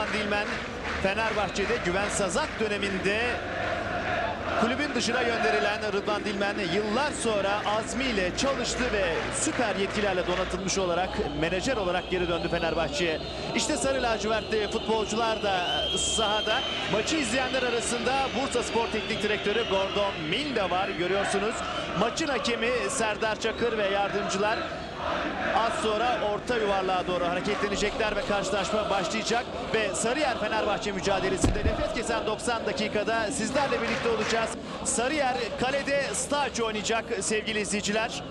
Dilmen Fenerbahçe'de Güven Sazak döneminde kulübün dışına gönderilen Rıdvan Dilmen yıllar sonra azmiyle çalıştı ve süper yetkilerle donatılmış olarak menajer olarak geri döndü Fenerbahçe'ye. İşte Sarı Lacivertli futbolcular da sahada. Maçı izleyenler arasında Bursa Spor Teknik Direktörü Gordon Mill de var görüyorsunuz. Maçın hakemi Serdar Çakır ve yardımcılar Az sonra orta yuvarlığa doğru hareketlenecekler ve karşılaşma başlayacak. Ve Sarıyer Fenerbahçe mücadelesinde nefes kesen 90 dakikada sizlerle birlikte olacağız. Sarıyer kalede Staç oynayacak sevgili izleyiciler.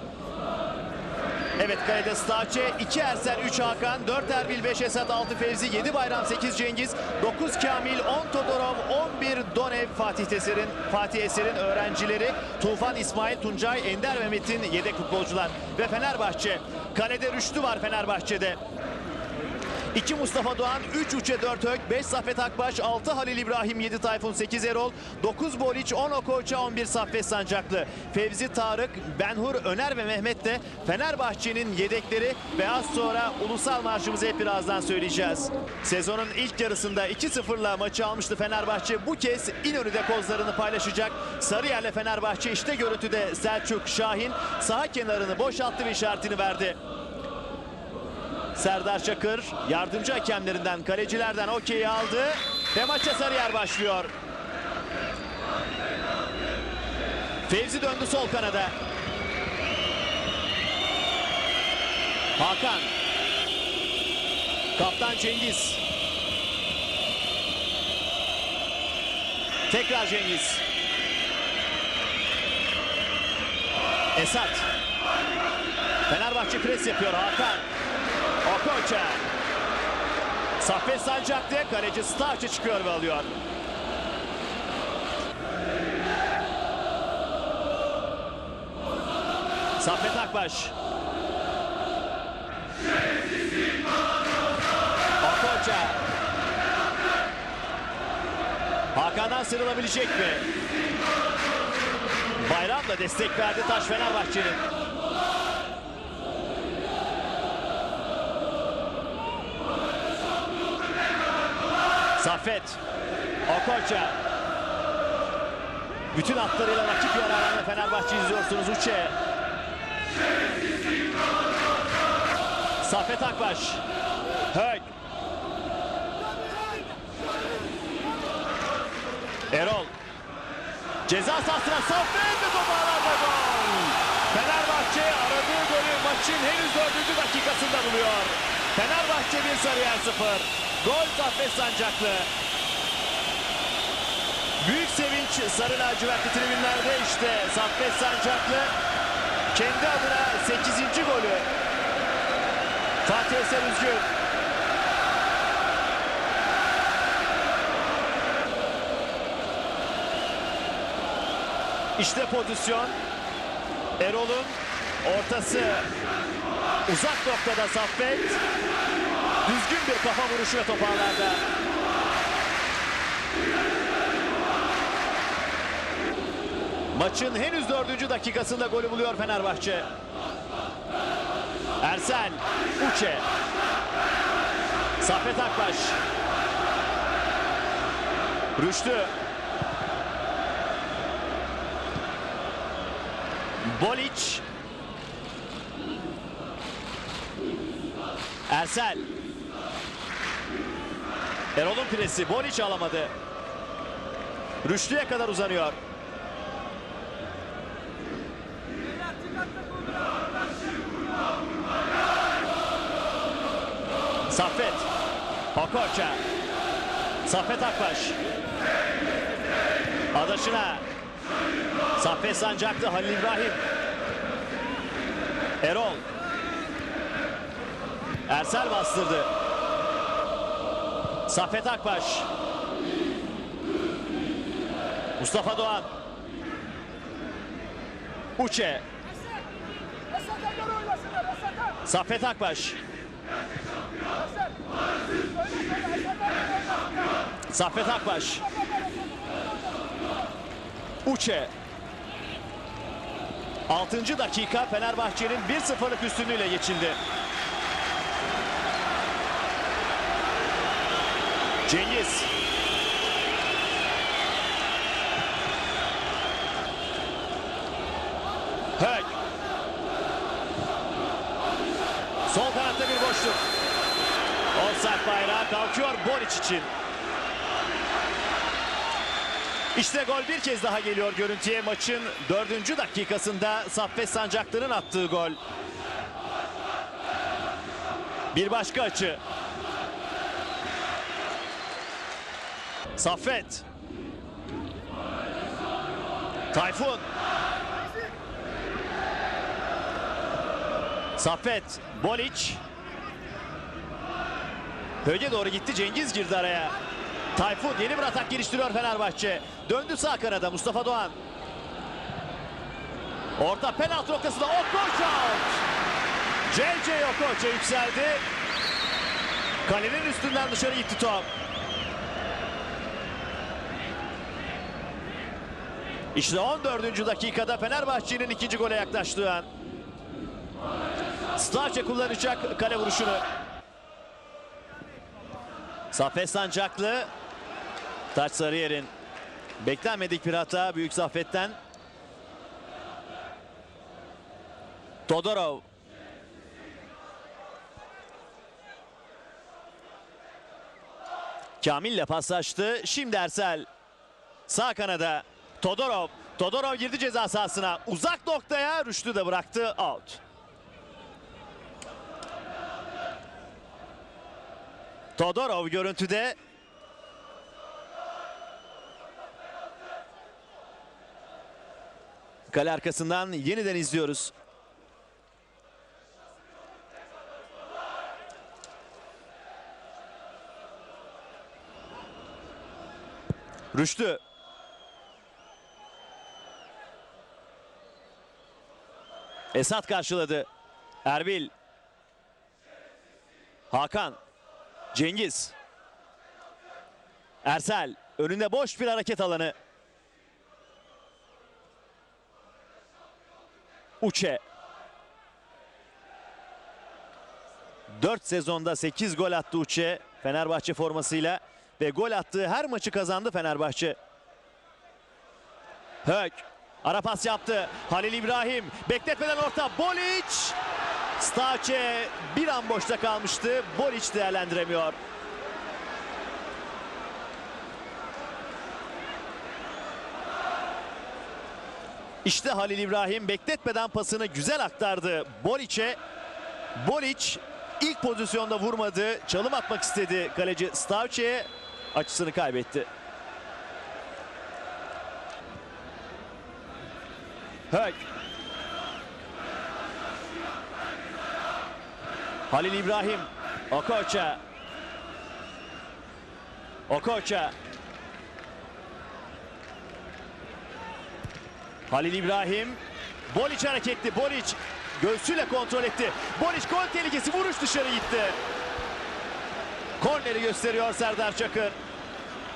Evet kalede Staçe, 2 Ersen, 3 Hakan, 4 Erbil, 5 Esat, 6 Fevzi, 7 Bayram, 8 Cengiz, 9 Kamil, 10 Todorov, 11 Donev, Fatih Eser'in Fatih Eser'in öğrencileri, Tufan, İsmail, Tuncay, Ender Mehmet'in yedek futbolcular ve Fenerbahçe. Kalede Rüştü var Fenerbahçe'de. 2 Mustafa Doğan, 3 Uçe 4 Ök, 5 Saffet Akbaş, 6 Halil İbrahim, 7 Tayfun, 8 Erol, 9 Boliç, 10 Okoça, 11 Saffet Sancaklı. Fevzi Tarık, Benhur, Öner ve Mehmet de Fenerbahçe'nin yedekleri ve az sonra ulusal marşımızı hep birazdan söyleyeceğiz. Sezonun ilk yarısında 2-0'la maçı almıştı Fenerbahçe. Bu kez İnönü'de kozlarını paylaşacak. Sarıyer'le Fenerbahçe işte görüntüde Selçuk Şahin saha kenarını boşalttı ve işaretini verdi. Serdar Çakır yardımcı hakemlerinden, kalecilerden okeyi aldı ve maça Sarıyer başlıyor. Fevzi döndü sol kanada. Hakan. Kaptan Cengiz. Tekrar Cengiz. Esat. Fenerbahçe pres yapıyor Hakan. Okocha. Saffet Sancak'ta kaleci Starçı çıkıyor ve alıyor. Saffet Akbaş. Okocha. Hakan'dan sıyrılabilecek mi? Bayram da destek verdi Taş Fenerbahçe'nin. Saffet. Okocha. Bütün hatlarıyla rakip yararına Fenerbahçe izliyorsunuz Uçe. Saffet Akbaş. Hök. Erol. Ceza sahasına Saffet ve topu alanda gol. Fenerbahçe aradığı golü maçın henüz dördüncü dakikasında buluyor. Fenerbahçe 1 Sarıyer 0. Gol Saffet Sancaklı. Büyük sevinç sarı lacivertli tribünlerde işte Saffet Sancaklı kendi adına 8. golü. Fatih Eser Üzgün. İşte pozisyon. Erol'un ortası uzak noktada Saffet. Düzgün bir kafa vuruşu ve. Maçın henüz dördüncü dakikasında golü buluyor Fenerbahçe. Ersel, Uçe, Saffet Akbaş, Rüştü, Boliç, Ersel, Erol'un presi, Boliç alamadı. Rüştü'ye kadar uzanıyor. Saffet. Okocha. Saffet Akbaş. Adaşına. Saffet Sancaklı Halil İbrahim. Erol. Ersel bastırdı. Saffet Akbaş. Mustafa Doğan. Uçe. Saffet Akbaş. Saffet Akbaş. Uçe. 6. dakika Fenerbahçe'nin 1-0'lık üstünlüğüyle geçildi. Cengiz. Hög. Sol kanatta bir boşluk. Offside bayrağı kalkıyor Boric için. İşte gol bir kez daha geliyor görüntüye maçın dördüncü dakikasında Saffet Sancaklı'nın attığı gol. Bir başka açı. Saffet. Tayfun. Saffet. Boliç. Höge doğru gitti. Cengiz girdi araya. Tayfun yeni bir atak geliştiriyor Fenerbahçe. Döndü sağ kanada Mustafa Doğan. Orta penaltı noktasında Okocha out. JJ Okocha yükseldi. Kalenin üstünden dışarı gitti top. İşte 14. dakikada Fenerbahçe'nin ikinci gole yaklaştığı an. Starçe kullanacak kale vuruşunu. Saffet Sancaklı. Taç Sarıyer'in beklenmedik bir hata Büyük Saffet'ten. Todorov. Kamil'le paslaştı. Şimdi Ersel. Sağ kanada Todorov. Todorov girdi ceza sahasına. Uzak noktaya Rüştü de bıraktı. Out. Todorov görüntüde. Kale arkasından yeniden izliyoruz. Rüştü. Esat karşıladı. Erbil. Hakan. Cengiz. Ersel. Önünde boş bir hareket alanı. Uçe. 4 sezonda 8 gol attı Uçe Fenerbahçe formasıyla ve gol attığı her maçı kazandı Fenerbahçe. Hök ara pas yaptı. Halil İbrahim bekletmeden orta Boliç. Staçe bir an boşta kalmıştı. Boliç değerlendiremiyor. İşte Halil İbrahim bekletmeden pasını güzel aktardı Boliç'e. Boliç ilk pozisyonda vurmadı. Çalım atmak istedi kaleci Stavçe'ye. Açısını kaybetti. Hök. Halil İbrahim. Okocha. Okocha. Halil İbrahim. Boliç hareketli. Boliç göğsüyle kontrol etti. Boliç gol tehlikesi vuruş dışarı gitti. Korneri gösteriyor Serdar Çakır.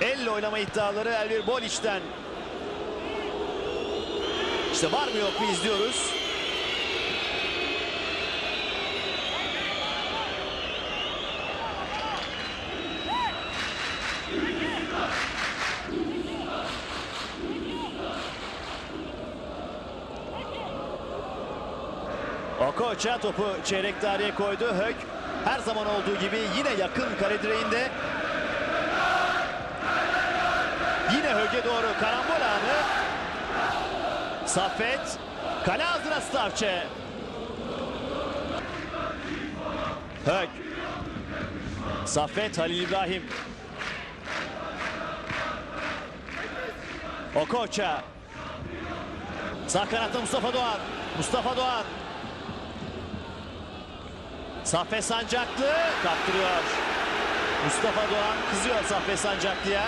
Elle oynama iddiaları Elvir Boliç'ten. İşte var mı yok mu izliyoruz. Okocha topu çeyrek tarihe koydu. Hök her zaman olduğu gibi yine yakın kale direğinde. Yine Hög'e doğru karambol anı. Saffet. Kale ağzına Stavçe. Hök. Saffet Halil İbrahim. Okocha. Sağ kanatta Mustafa Doğan. Mustafa Doğan. Saffet Sancaklı kaptırıyor. Mustafa Doğan kızıyor Saffet Sancaklı'ya.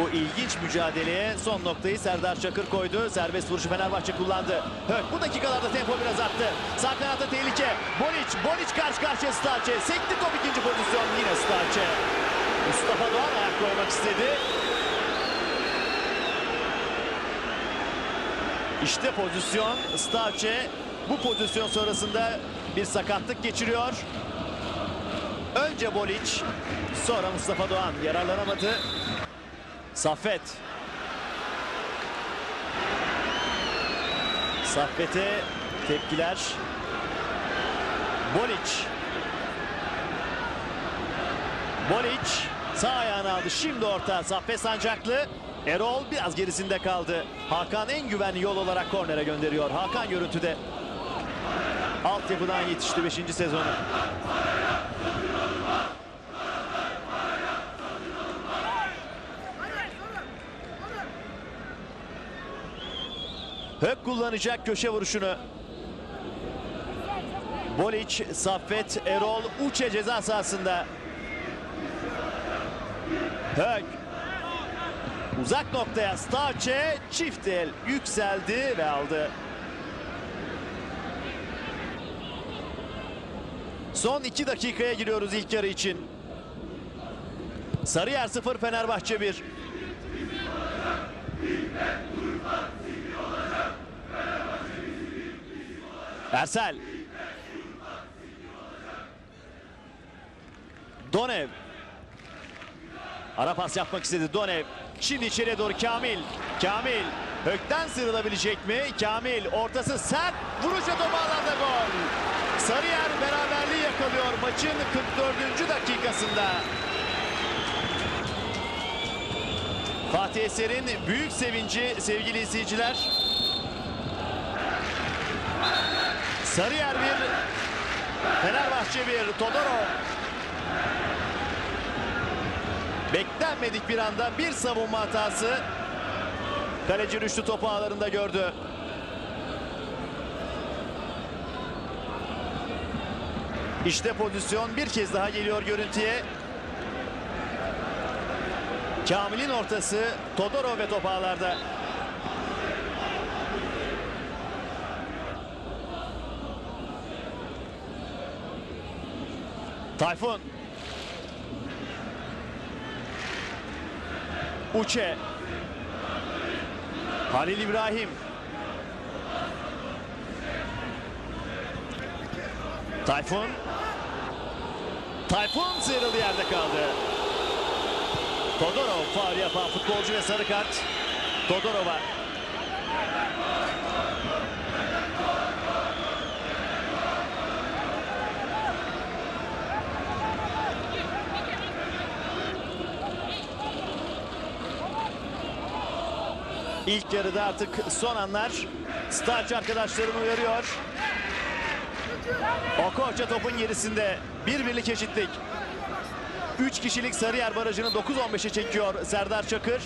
Bu ilginç mücadeleye son noktayı Serdar Çakır koydu. Serbest vuruşu Fenerbahçe kullandı. Hök bu dakikalarda tempo biraz arttı. Sağ kanatta tehlike. Boliç, Boliç karşı karşıya Starçe. Sekti top ikinci pozisyon yine Starçe. Mustafa Doğan ayak koymak istedi. İşte pozisyon Stavçe bu pozisyon sonrasında bir sakatlık geçiriyor. Önce Boliç, sonra Mustafa Doğan yararlanamadı. Saffet. Saffet'e tepkiler. Boliç. Boliç sağ ayağını aldı. Şimdi orta. Saffet Sancaklı. Erol biraz gerisinde kaldı. Hakan en güvenli yol olarak kornere gönderiyor. Hakan görüntüde. Altyapıdan yetişti 5. sezonu. Hök kullanacak köşe vuruşunu. Boliç, Saffet, Erol, Uçe ceza sahasında. Hök. Uzak noktaya Starçe çift el yükseldi ve aldı. Son iki dakikaya giriyoruz ilk yarı için. Sarıyer 0 Fenerbahçe 1. Ersel. Donev. Ara pas yapmak istedi Donev. Şimdi içeriye doğru Kamil. Kamil. Hökten sıyrılabilecek mi? Kamil ortası sert. Top ağlarda gol. Sarıyer beraberliği yakalıyor maçın 44. dakikasında. Fatih Eser'in büyük sevinci sevgili izleyiciler. Sarıyer 1, Fenerbahçe 1, Todorov. Beklenmedik bir anda bir savunma hatası. Kaleci Rüştü topu ağlarında gördü. İşte pozisyon bir kez daha geliyor görüntüye. Kamil'in ortası Todorov ve top ağlarda. Tayfun. Uçe. Halil İbrahim. Tayfun. Tayfun sıyrıldı yerde kaldı. Todorov faul yapan futbolcu ve sarı kart. Todorov'a. İlk yarıda artık son anlar. Starç arkadaşlarını uyarıyor. Okocha topun gerisinde. Bir birlik eşitlik. 3 kişilik Sarıyer Barajı'nı 9-15'e çekiyor Serdar Çakır.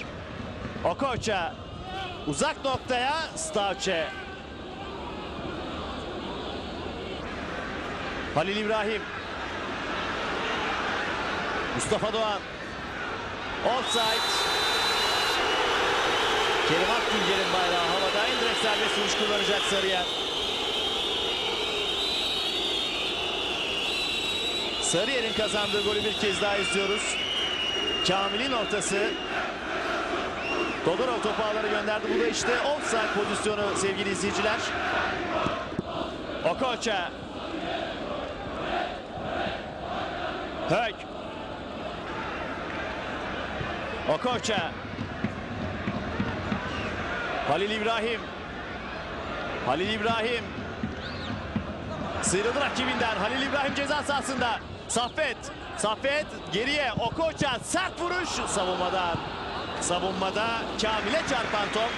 Okocha uzak noktaya Starçe. Halil İbrahim. Mustafa Doğan. Offside. Kerim Akgüncer'in bayrağı havada. İndirek serbest vuruş kullanacak Sarıyer. Sarıyer'in kazandığı golü bir kez daha izliyoruz. Kamil'in ortası. Todorov topu ağlara gönderdi. Bu da işte offside pozisyonu sevgili izleyiciler. Okocha. Hök. Okocha. Halil İbrahim. Halil İbrahim. Sıyrıldı rakibinden. Halil İbrahim ceza sahasında. Saffet. Saffet geriye. Okocha sert vuruş savunmadan. Savunmada Kamil'e çarpan top.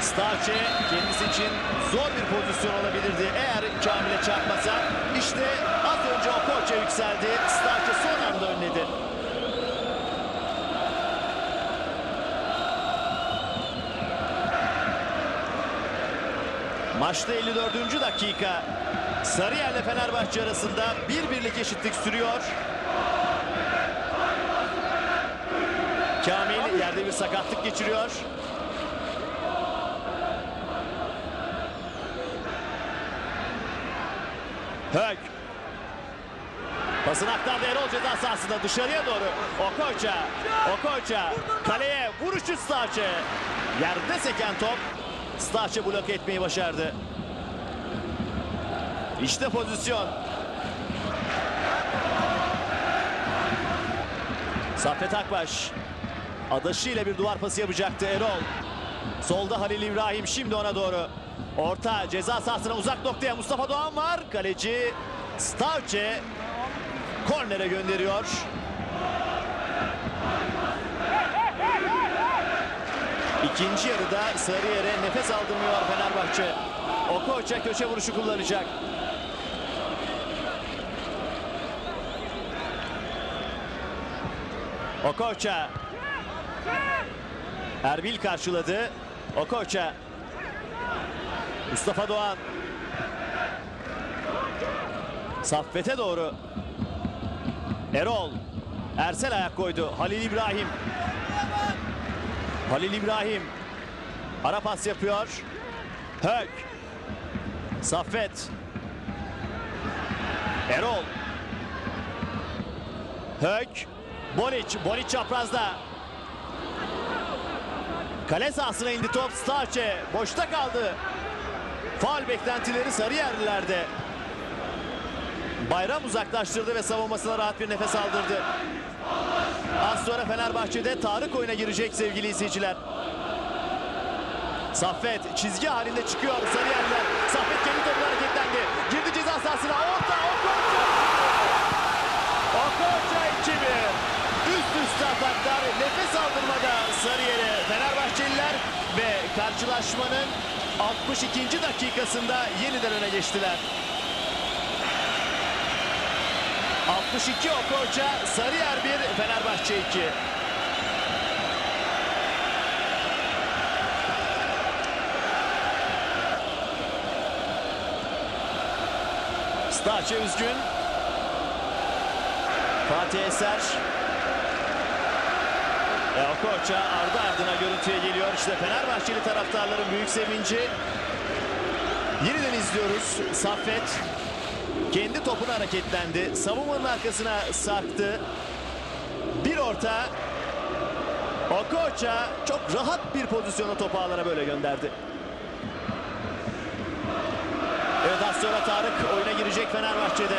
Starçe kendisi için zor bir pozisyon olabilirdi. Eğer Kamil'e çarpmasa işte az önce Okocha yükseldi. Starçe son anda Maçta 54. dakika. Sarıyer ile Fenerbahçe arasında bir birlik eşitlik sürüyor. Kamil yerde bir sakatlık geçiriyor. Hök. Pasını aktardı Erol ceza sahasında dışarıya doğru. Okocha. Okocha. Kaleye vuruşu Starçe. Yerde seken top. Stahçe blok etmeyi başardı. İşte pozisyon. Saffet Akbaş. Adaşıyla bir duvar pası yapacaktı Erol. Solda Halil İbrahim şimdi ona doğru. Orta ceza sahasına uzak noktaya Mustafa Doğan var. Kaleci Stavce kornere gönderiyor. İkinci yarıda Sarıyer'e nefes aldırmıyor Fenerbahçe. Okocha köşe vuruşu kullanacak. Okocha. Erbil karşıladı. Okocha. Mustafa Doğan. Saffet'e doğru. Erol. Ersel ayak koydu. Halil İbrahim. Halil İbrahim. Ara pas yapıyor. Hök. Saffet. Erol. Hök. Bonic. Bonic çaprazda. Kale sahasına indi top. Starçe boşta kaldı. Faul beklentileri Sarıyerlilerde. Bayram uzaklaştırdı ve savunmasına rahat bir nefes aldırdı. Az sonra Fenerbahçe'de Tarık oyuna girecek sevgili izleyiciler. Saffet çizgi halinde çıkıyor Sarıyerliler. Saffet kendi topuna hareketlendi. Girdi ceza sahasına. Orta Okocha. Okocha 2-1. Üst üste ataklar nefes aldırmada Sarıyer'e Fenerbahçeliler ve karşılaşmanın 62. dakikasında yeniden öne geçtiler. 62 Okocha, Sarıyer 1, Fenerbahçe 2. Staçe üzgün. Fatih Eser. E, Okocha ardı ardına görüntüye geliyor. İşte Fenerbahçeli taraftarların büyük sevinci. Yeniden izliyoruz. Saffet kendi topuna hareketlendi. Savunmanın arkasına sarktı. Bir orta. Okocha çok rahat bir pozisyona topu ağlara böyle gönderdi. Evet az sonra Tarık oyuna girecek Fenerbahçe'de.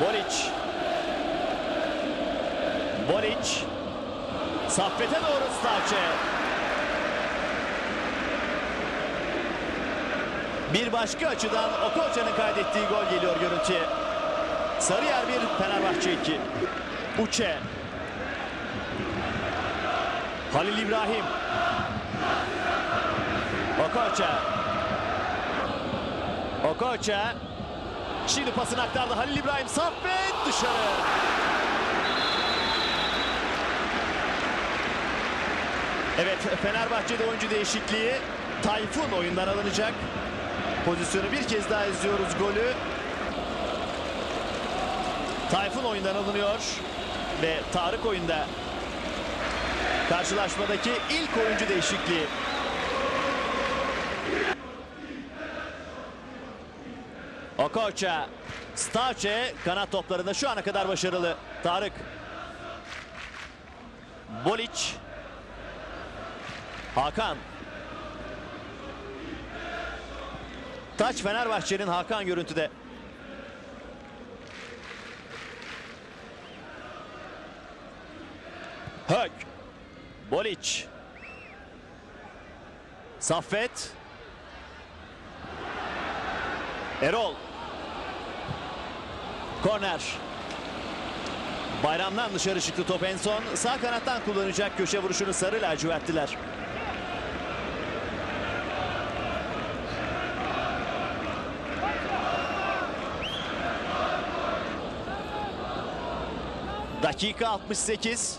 Boric. Boric. Saffet'e doğru Starçe. Bir başka açıdan Okocha'nın kaydettiği gol geliyor görüntüye. Sarıyer 1, Fenerbahçe 2. Uçe. Halil İbrahim. Okocha. Okocha. Şimdi pasını aktardı Halil İbrahim. Saffet dışarı. Evet Fenerbahçe'de oyuncu değişikliği. Tayfun oyundan alınacak. Pozisyonu bir kez daha izliyoruz golü. Tayfun oyundan alınıyor. Ve Tarık oyunda. Karşılaşmadaki ilk oyuncu değişikliği. Okocha. Stache kanat toplarında şu ana kadar başarılı. Tarık. Bolic. Hakan. Taç Fenerbahçe'nin Hakan görüntüde. Hök. Bolic. Saffet. Erol. Korner. Bayramdan dışarı çıktı top en son. Sağ kanattan kullanacak köşe vuruşunu sarı lacivertliler. Dakika 68.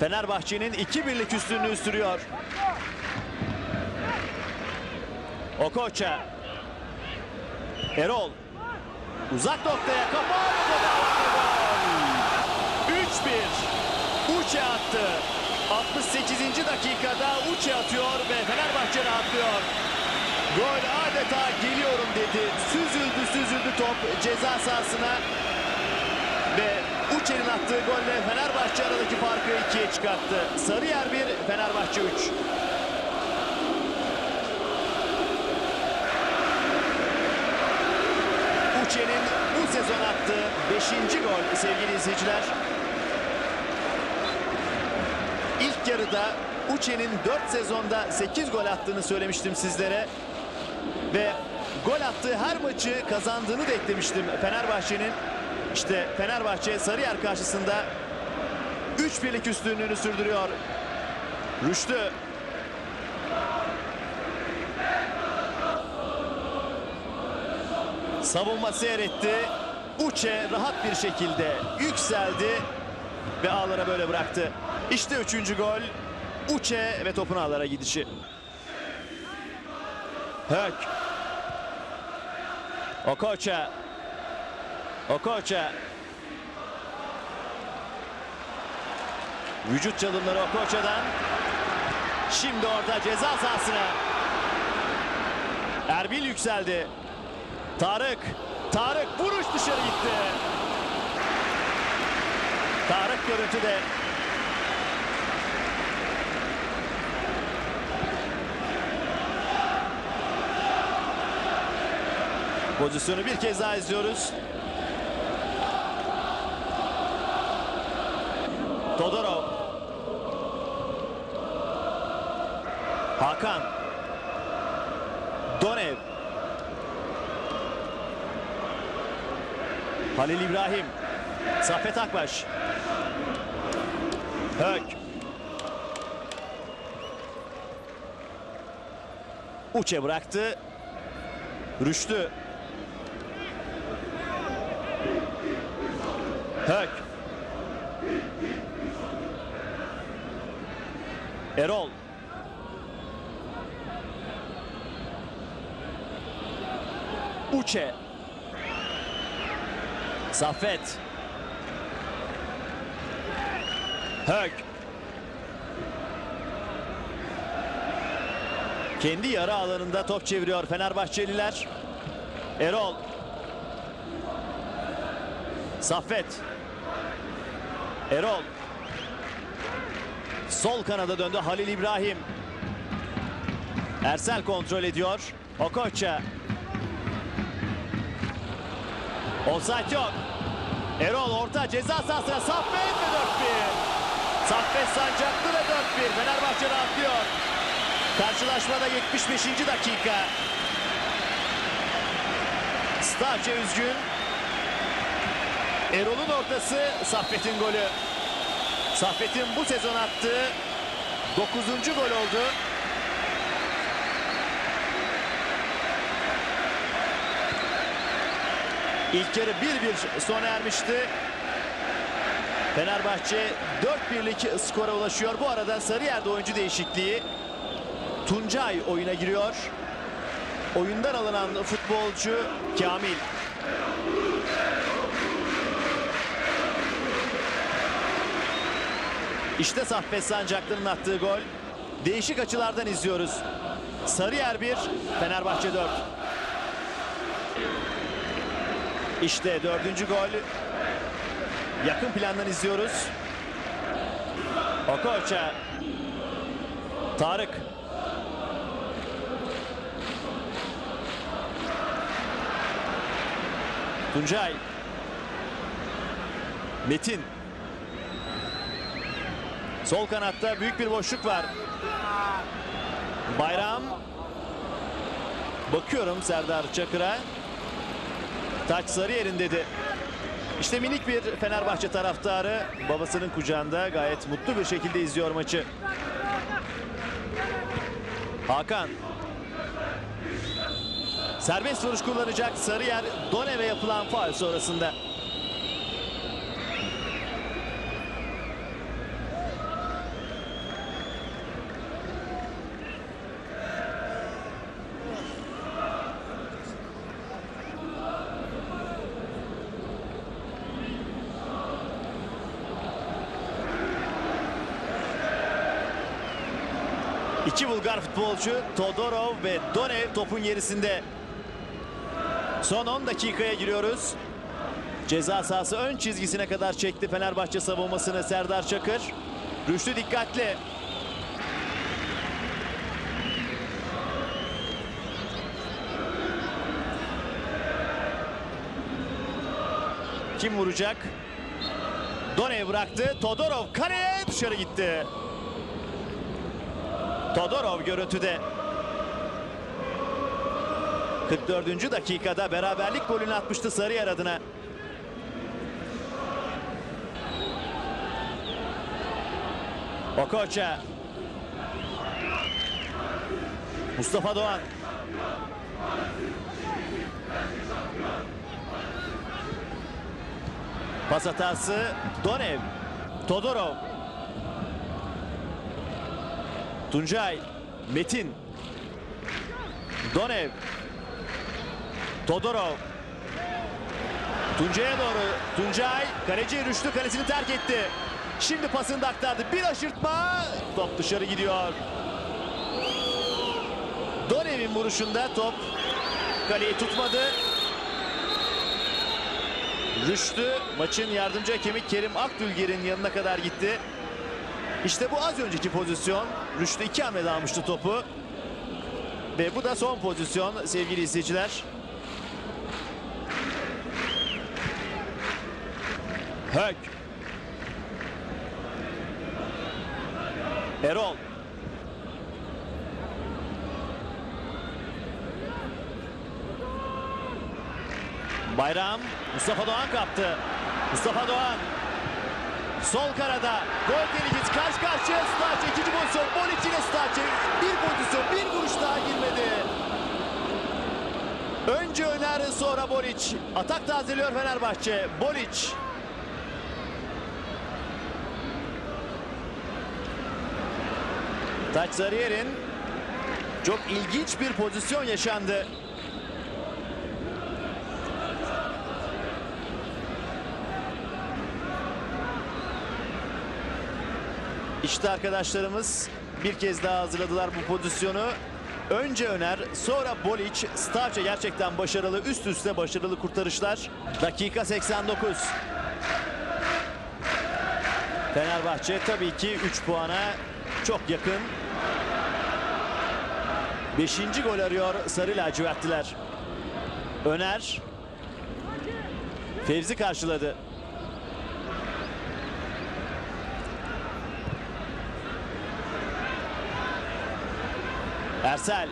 Fenerbahçe'nin 2-1'lik üstünlüğü sürüyor. Okocha. Erol. Uzak noktaya gol. 3-1. Uçe attı. 68. dakikada Uçe atıyor ve Fenerbahçe rahatlıyor. Gol adeta geliyorum dedi. Süzüldü süzüldü top ceza sahasına Uçer'in attığı golle Fenerbahçe aradaki farkı ikiye çıkarttı. Sarıyer 1, Fenerbahçe 3. Uçer'in bu sezon attığı 5. gol sevgili izleyiciler. İlk yarıda Uçe'nin 4 sezonda 8 gol attığını söylemiştim sizlere. Ve gol attığı her maçı kazandığını da eklemiştim Fenerbahçe'nin. İşte Fenerbahçe Sarıyer karşısında 3 birlik üstünlüğünü sürdürüyor. Rüştü. Savunma seyretti. Uçe rahat bir şekilde yükseldi ve ağlara böyle bıraktı. İşte üçüncü gol. Uçe ve topun ağlara gidişi. Hök. Okocha. Okocha. Vücut çalımları Okocha'dan. Şimdi orta ceza sahasına. Erbil yükseldi. Tarık. Tarık vuruş dışarı gitti. Tarık görüntüde. Pozisyonu bir kez daha izliyoruz. Todorov. Hakan. Donev. Halil İbrahim. Saffet Akbaş. Hök. Uçe bıraktı. Rüştü. Hök. Erol. Uçe. Saffet. Hök. Kendi yarı alanında top çeviriyor Fenerbahçeliler. Erol. Saffet. Erol. Sol kanada döndü Halil İbrahim. Ersel kontrol ediyor. Okocha. Offside yok. Erol orta ceza sahasına Saffet ve 4-1. Saffet Sancaklı ve 4-1. Fenerbahçe rahatlıyor. Karşılaşmada 75. dakika. Starça üzgün. Erol'un ortası Saffet'in golü. Saffet'in bu sezon attığı 9. gol oldu. İlk yarı 1-1 sona ermişti. Fenerbahçe 4-1'lik skora ulaşıyor. Bu arada Sarıyer'de oyuncu değişikliği. Tuncay oyuna giriyor. Oyundan alınan futbolcu Kamil. İşte Saffet Sancaklı'nın attığı gol. Değişik açılardan izliyoruz. Sarıyer 1, Fenerbahçe 4. İşte dördüncü gol. Yakın plandan izliyoruz. Okocha. Tarık. Tuncay. Metin. Sol kanatta büyük bir boşluk var. Bayram. Bakıyorum Serdar Çakır'a. Taç Sarıyer'in dedi. İşte minik bir Fenerbahçe taraftarı babasının kucağında gayet mutlu bir şekilde izliyor maçı. Hakan. Serbest vuruş kullanacak Sarıyer Donev'e yapılan faul sonrasında. İki Bulgar futbolcu Todorov ve Donev topun gerisinde. Son 10 dakikaya giriyoruz. Ceza sahası ön çizgisine kadar çekti Fenerbahçe savunmasını Serdar Çakır. Rüştü dikkatli. Kim vuracak? Donev bıraktı. Todorov kaleye dışarı gitti. Todorov görüntüde. 44. dakikada beraberlik golünü atmıştı Sarıyer adına. Okocha. Mustafa Doğan. Pas hatası Donev. Todorov. Tuncay. Metin. Donev. Todorov. Tuncay'a doğru. Tuncay kaleci Rüştü kalesini terk etti. Şimdi pasını da aktardı. Bir aşırtma. Top dışarı gidiyor. Donev'in vuruşunda top kaleyi tutmadı. Rüştü maçın yardımcı hakemi Kerim Akdülger'in yanına kadar gitti. İşte bu az önceki pozisyon. Rüştü iki hamlede almıştı topu. Ve bu da son pozisyon sevgili izleyiciler. Hök. Erol. Bayram Mustafa Doğan kaptı. Mustafa Doğan sol karada gol tehlikesi karşı karşıya Staç ikinci pozisyon. Bolic ile Staç bir pozisyon bir vuruş daha girmedi. Önce Öner sonra Bolic. Atak tazeliyor Fenerbahçe. Bolic. Taç Sarıyer'in çok ilginç bir pozisyon yaşandı. İşte arkadaşlarımız bir kez daha hazırladılar bu pozisyonu. Önce Öner, sonra Bolic, Stavce gerçekten başarılı, üst üste başarılı kurtarışlar. Dakika 89. Fenerbahçe tabii ki 3 puana çok yakın. Beşinci gol arıyor Sarı lacivertliler. Öner. Fevzi karşıladı. Ersel.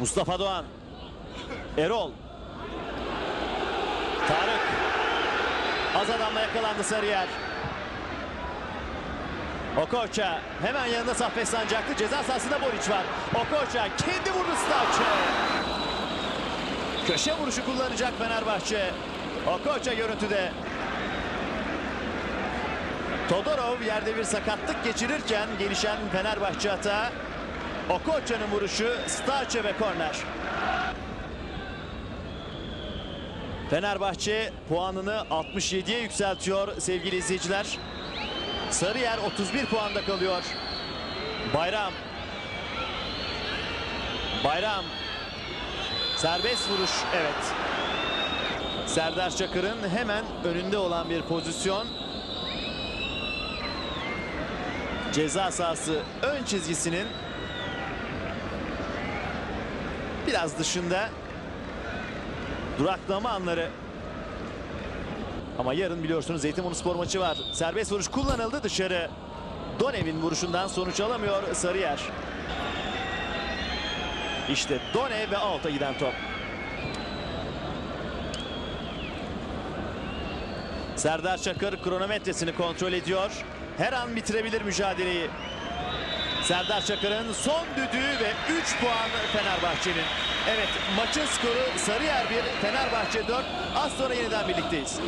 Mustafa Doğan. Erol. Tarık. Az adamla yakalandı Sarıyer. Okocha hemen yanında Saffet Sancaklı ceza sahasında Boric var. Okocha kendi vurdu Stavçı. Köşe vuruşu kullanacak Fenerbahçe. Okocha görüntüde. Todorov yerde bir sakatlık geçirirken gelişen Fenerbahçe hata. Okocha'nın vuruşu Starçe ve korner. Fenerbahçe puanını 67'ye yükseltiyor sevgili izleyiciler. Sarıyer 31 puanda kalıyor. Bayram. Bayram. Serbest vuruş. Evet. Serdar Çakır'ın hemen önünde olan bir pozisyon. Ceza sahası ön çizgisinin biraz dışında duraklama anları. Ama yarın biliyorsunuz Zeytinburnu spor maçı var. Serbest vuruş kullanıldı dışarı. Donev'in vuruşundan sonuç alamıyor Sarıyer. İşte Done ve out'a giden top. Serdar Çakır kronometresini kontrol ediyor. Her an bitirebilir mücadeleyi. Serdar Çakır'ın son düdüğü ve 3 puan Fenerbahçe'nin. Evet maçın skoru Sarıyer 1, Fenerbahçe 4. Az sonra yeniden birlikteyiz.